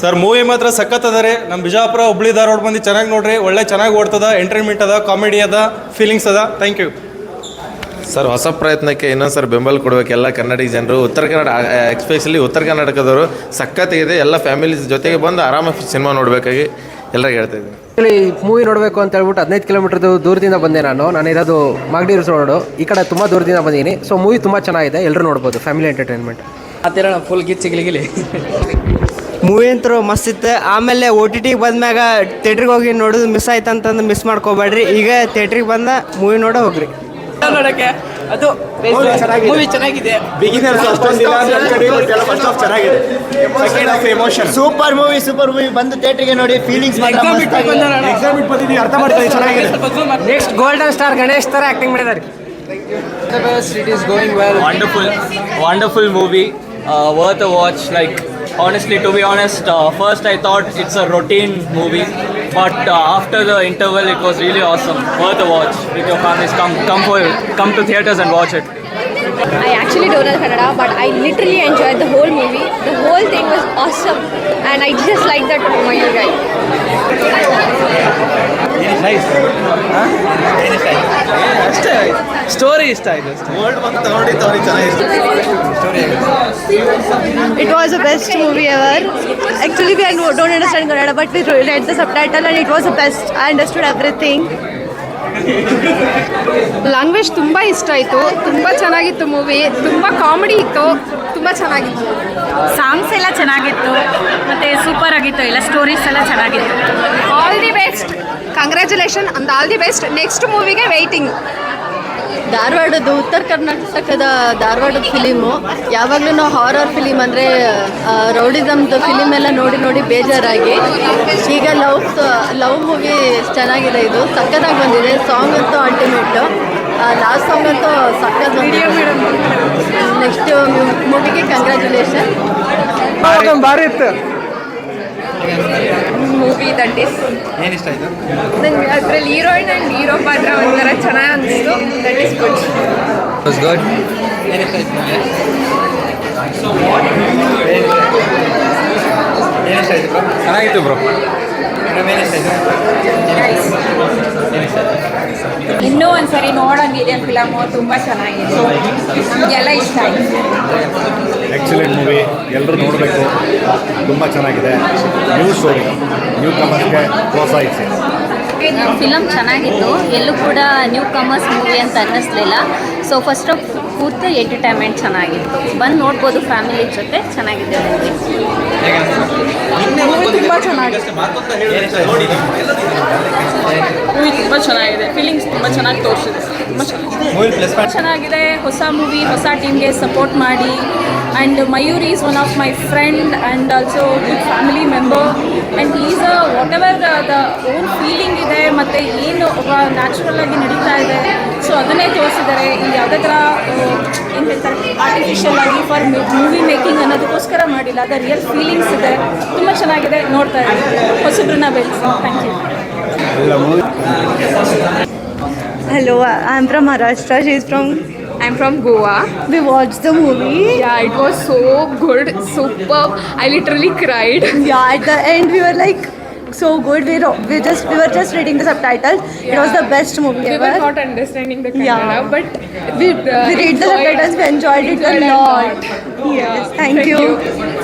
Sir movie ಮಾತ್ರ ಸಖತ್ ಅದ ರೀ. ನಮ್ಮ ಬಿಜಾಪುರ ಹುಬ್ಳಿ ಧಾರವಾಡ ಬಂದು ಚೆನ್ನಾಗಿ ನೋಡ್ರಿ. ಒಳ್ಳೆ ಚೆನ್ನಾಗಿ ಓಡ್ತದ ಎಂಟರ್ಟೈನ್ಮೆಂಟ್ ಅದ ಕಾಮಿಡಿ ಅದ ಫೀಲಿಂಗ್ಸ್ ಅದ. ಥ್ಯಾಂಕ್ ಯು ಸರ್ ಹೊಸ ಪ್ರಯತ್ನಕ್ಕೆ ಇನ್ನೊಂದು ಸರ್ ಬೆಂಬಲ ಕೊಡಬೇಕು ಎಲ್ಲ ಕನ್ನಡಿಗ ಜನರು. ಉತ್ತರ ಕನ್ನಡ ಎಕ್ಸ್ಪೆಷಲಿ ಉತ್ತರ ಕರ್ನಾಟಕದವರು. ಸಖತ್ತಾಗಿದೆ ಎಲ್ಲ ಫ್ಯಾಮಿಲೀಸ್ ಜೊತೆಗೆ ಬಂದು ಆರಾಮಾಗಿ ಸಿನಿಮಾ ನೋಡಬೇಕಾಗಿ ಎಲ್ಲರಿಗೆ ಹೇಳ್ತಾ ಇದ್ದೀನಿ. ಇಲ್ಲಿ ಮೂವಿ ನೋಡಬೇಕು ಅಂತ ಹೇಳ್ಬಿಟ್ಟು ಹದಿನೈದು ಕಿಲೋಮೀಟರ್ ದೂರದಿಂದ ಬಂದೆ ನಾನು. ನಾನು ಇರೋದು ಮಾಗಡಿ ರೋಡು. ಈ ಕಡೆ ತುಂಬ ದೂರದಿಂದ ಬಂದಿದ್ದೀನಿ. ಸೊ ಮೂವಿ ತುಂಬ ಚೆನ್ನಾಗಿದೆ. ಎಲ್ಲರೂ ನೋಡ್ಬೋದು ಫ್ಯಾಮಿಲಿ ಎಂಟರ್ಟೈನ್ಮೆಂಟ್ ಹತ್ತಿರ ಫುಲ್ ಗಿಚ್ಚಿಗಿಲಿಗಿಲಿ ಗಿಲಿ. ಮೂವಿ ಅಂತೂ ಮಸ್ತ್ ಇತ್ತು. ಆಮೇಲೆ ಓ ಟಿ ಟಿಗೆ ಬಂದ್ಮ್ಯಾಗ ಥಿಯೇಟ್ರಿಗೆ ಹೋಗಿ ನೋಡೋದು ಮಿಸ್ ಆಯ್ತು ಅಂತಂದು ಮಿಸ್ ಮಾಡ್ಕೋಬೇಡ್ರಿ. ಈಗ ಥಿಯೇಟ್ರಿಗೆ ಬಂದ ಮೂವಿ ನೋಡೋ ಹೋಗ್ರಿ. ನೋಡೋಕೆ? ಅದು ಮೂವಿ ಚೆನ್ನಾಗಿದೆ. ಸೂಪರ್ ಮೂವಿ ಸೂಪರ್ ಮೂವಿ ಬಂದು ಥಿಯೇಟರ್ಗೆ ನೋಡಿ feelings next golden star Ganesh ಥರ ಆ್ಯಕ್ಟಿಂಗ್ ಮಾಡಿದ್ದಾರೆ it is going well wonderful wonderful movie worth watch like honestly, to be honest, uh, first I thought it's a routine movie, but uh, after the interval, it was really awesome. Worth a watch with your families. Come, come for, come to theaters and watch it. I actually don't know Kannada, but I literally enjoyed the whole movie. The whole thing was awesome, and I just like that movie, guy. It is nice. Huh? It is nice. Story ಇಷ್ಟ ಆಯ್ತು was a best movie best actually I Actually, don't understand Kannada but but read the subtitle and it was a best I understood everything language ತುಂಬ ಇಷ್ಟ ಆಯಿತು. ತುಂಬ ಚೆನ್ನಾಗಿತ್ತು movie ತುಂಬ comedy ಇತ್ತು. ತುಂಬ ಚೆನ್ನಾಗಿತ್ತು. ಸಾಂಗ್ಸ್ ಎಲ್ಲ ಚೆನ್ನಾಗಿತ್ತು. ಮತ್ತು ಸೂಪರ್ ಆಗಿತ್ತು. ಎಲ್ಲ ಸ್ಟೋರೀಸ್ ಎಲ್ಲ ಚೆನ್ನಾಗಿತ್ತು. All the best congratulation and all the best next ಮೂವಿಗೆ waiting ಧಾರವಾಡದ ಉತ್ತರ ಕರ್ನಾಟಕದ ಧಾರವಾಡದ ಫಿಲಿಮು. ಯಾವಾಗಲೂ ನಾವು ಹಾರರ್ ಫಿಲಿಮ್ ಅಂದರೆ ರೌಡಿಸಮ್ದು ಫಿಲಿಮ್ ಎಲ್ಲ ನೋಡಿ ನೋಡಿ ಬೇಜಾರಾಗಿ. ಈಗ ಲವ್ ಲವ್ ಮೂವಿ ಚೆನ್ನಾಗಿದೆ ಇದು. ಸಕ್ಕತ್ತಾಗಿ ಬಂದಿದೆ. ಸಾಂಗ್ ಅಂತೂ ಅಲ್ಟಿಮೇಟ್ ಲಾಸ್ಟ್ ಸಾಂಗ್ ಅಂತೂ ಸಕ್ಕತ್ ಬಂದಿದೆ. ನೆಕ್ಸ್ಟ್ ಮೂವಿಗೆ ಕಂಗ್ರ್ಯಾಚುಲೇಷನ್ ಭಾರಿ ಇತ್ತು. ಮೂವಿ ದಟ್ ಇಸ್ ಏನಿಷ್ಟ ಆಯ್ತು? ನಂಗೆ ಅದರಲ್ಲಿ ಹೀರೋಯಿನ್ ಆ್ಯಂಡ್ ಹೀರೋ ಪಾತ್ರ ಒಂಥರ ಚೆನ್ನಾಗಿ ಅನಿಸ್ತು that is good was good good. ಚೆನ್ನಾಗಿತ್ತು ಬ್ರೋ. ಇನ್ನೂ ಒಂದ್ಸರಿ ನೋಡೋಂಗಿದೆ ಫಿಲಮು ತುಂಬ ಚೆನ್ನಾಗಿದೆ. ನಮಗೆಲ್ಲ ಇಷ್ಟ ಆಯಿತು. ಎಕ್ಸಲೆಂಟ್ ಮೂವಿ ಎಲ್ಲರೂ ನೋಡಬೇಕು. ತುಂಬ ಚೆನ್ನಾಗಿದೆ. ನ್ಯೂ ಸ್ಟೋರಿ ನ್ಯೂ ಕಮರ್ಸ್ಗೆ ಪ್ರೋತ್ಸಾಹಿಸಿ. ಫಿಲಮ್ ಚೆನ್ನಾಗಿತ್ತು. ಎಲ್ಲೂ ಕೂಡ ನ್ಯೂ ಕಮರ್ಸ್ ಮೂವಿ ಅಂತ ಅನ್ನಿಸ್ಲಿಲ್ಲ. ಸೊ ಫಸ್ಟ್ ಆಫ್ ಪೂರ್ತಿ ಎಂಟರ್ಟೈನ್ಮೆಂಟ್ ಚೆನ್ನಾಗಿತ್ತು. ಬಂದು ನೋಡ್ಬೋದು ಫ್ಯಾಮಿಲಿ ಜೊತೆ ಚೆನ್ನಾಗಿದೆ ಚೆನ್ನಾಗಿದೆ ಮೂವಿ ತುಂಬ ಚೆನ್ನಾಗಿದೆ. ಫೀಲಿಂಗ್ಸ್ ತುಂಬ ಚೆನ್ನಾಗಿ ತೋರಿಸಿದೆ ತುಂಬ ಚೆನ್ನಾಗಿದೆ ಚೆನ್ನಾಗಿದೆ. ಹೊಸ ಮೂವಿ ಹೊಸ ಟೀಮ್ಗೆ ಸಪೋರ್ಟ್ ಮಾಡಿ. And Mayur is one of my friend and also good family member and is whatever the own feeling ಇದೆ. ಮತ್ತು ಏನು ಒಬ್ಬ ನ್ಯಾಚುರಲ್ ಆಗಿ ನಡೀತಾ ಇದೆ. ಸೊ ಅದನ್ನೇ ತೋರಿಸಿದ್ದಾರೆ ಇಲ್ಲಿ ಯಾವುದೇ ಥರ ಏನು ಹೇಳ್ತಾರೆ ಆರ್ಟಿಫಿಷಿಯಲ್ ಆಗಿ ಫಾರ್ ಮೂವಿ ಮೇಕಿಂಗ್ ಅನ್ನೋದಕ್ಕೋಸ್ಕರ ಮಾಡಿಲ್ಲ ಅದು ರಿಯಲ್ ಫೀಲಿಂಗ್ಸ್ ಇದೆ ತುಂಬ ಚೆನ್ನಾಗಿದೆ ನೋಡ್ತಾ ಇದ್ದೀನಿ ಹೊಸಬ್ರನ್ನ ಬೆಳೆಸಿ thank you Hello, I'm from Maharashtra. She's from. I'm from Goa. We watched the movie. Yeah, it was so good, superb. I literally cried. Yeah, at the end we were like so good. We we just we were just reading the subtitles. It was the best movie We ever. were not understanding the Kannada, Yeah. but we, uh, we read the enjoyed- subtitles. We enjoyed it a enjoyed lot. lot. Yes, thank, you.